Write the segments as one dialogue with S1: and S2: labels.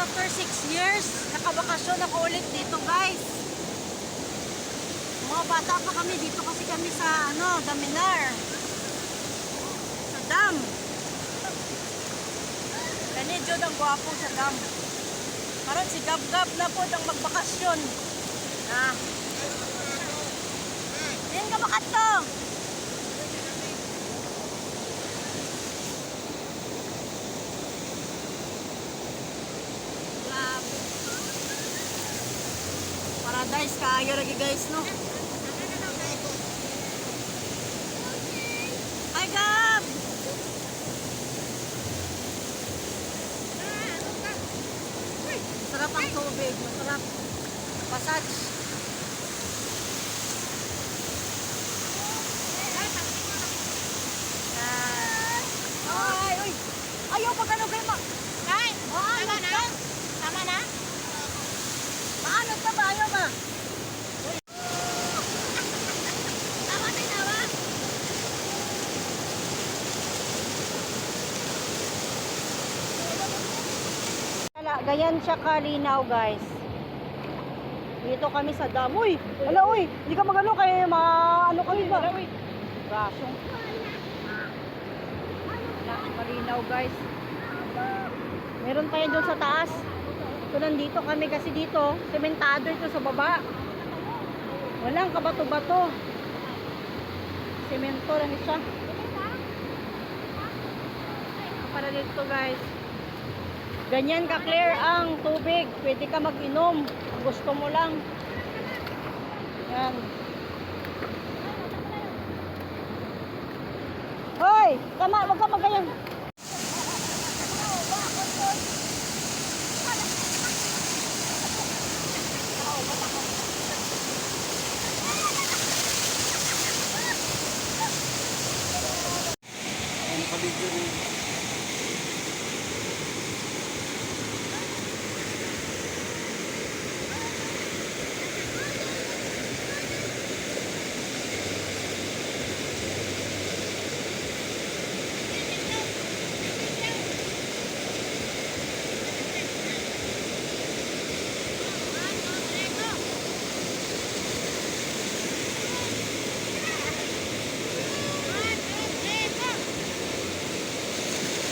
S1: after 6 years, nakabakasyon ako ulit dito guys. Mga bata pa kami, dito kasi kami sa ano, Daminar. Sa dam. Kani Jod ang gwapo sa dam. Karon si Gab Gab na po ang magbakasyon. Ah. Yan ka bakat to. Paradise kaayo lagi guys no. Hi Gab. Sarap ang tubig, masarap. Passage. Yan. Ay, uy. Ayaw pag ano kayo ma...
S2: Kain!
S1: Maano
S2: Tama na?
S1: Maano ka ba? Ayaw ba? Ganyan siya kalinaw guys. Dito kami sa dam. Uy! Ala, uy! Hindi ka magano kay ma... Ano kami ba? Rasong. Malinaw guys. Meron tayo doon sa taas. So, nandito kami kasi dito. Sementado ito sa baba. Walang kabato-bato. Semento lang siya. Para dito guys. Ganyan ka-clear ang tubig. Pwede ka mag-inom. Gusto mo lang. Yan. Hoy! Tama! Huwag ka magayon.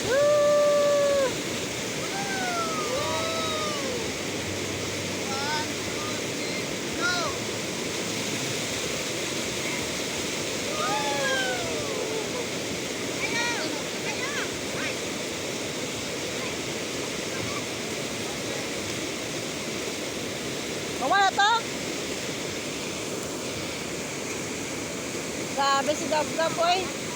S1: Woo! Mawala to? Sabi si Gab Gab, oy.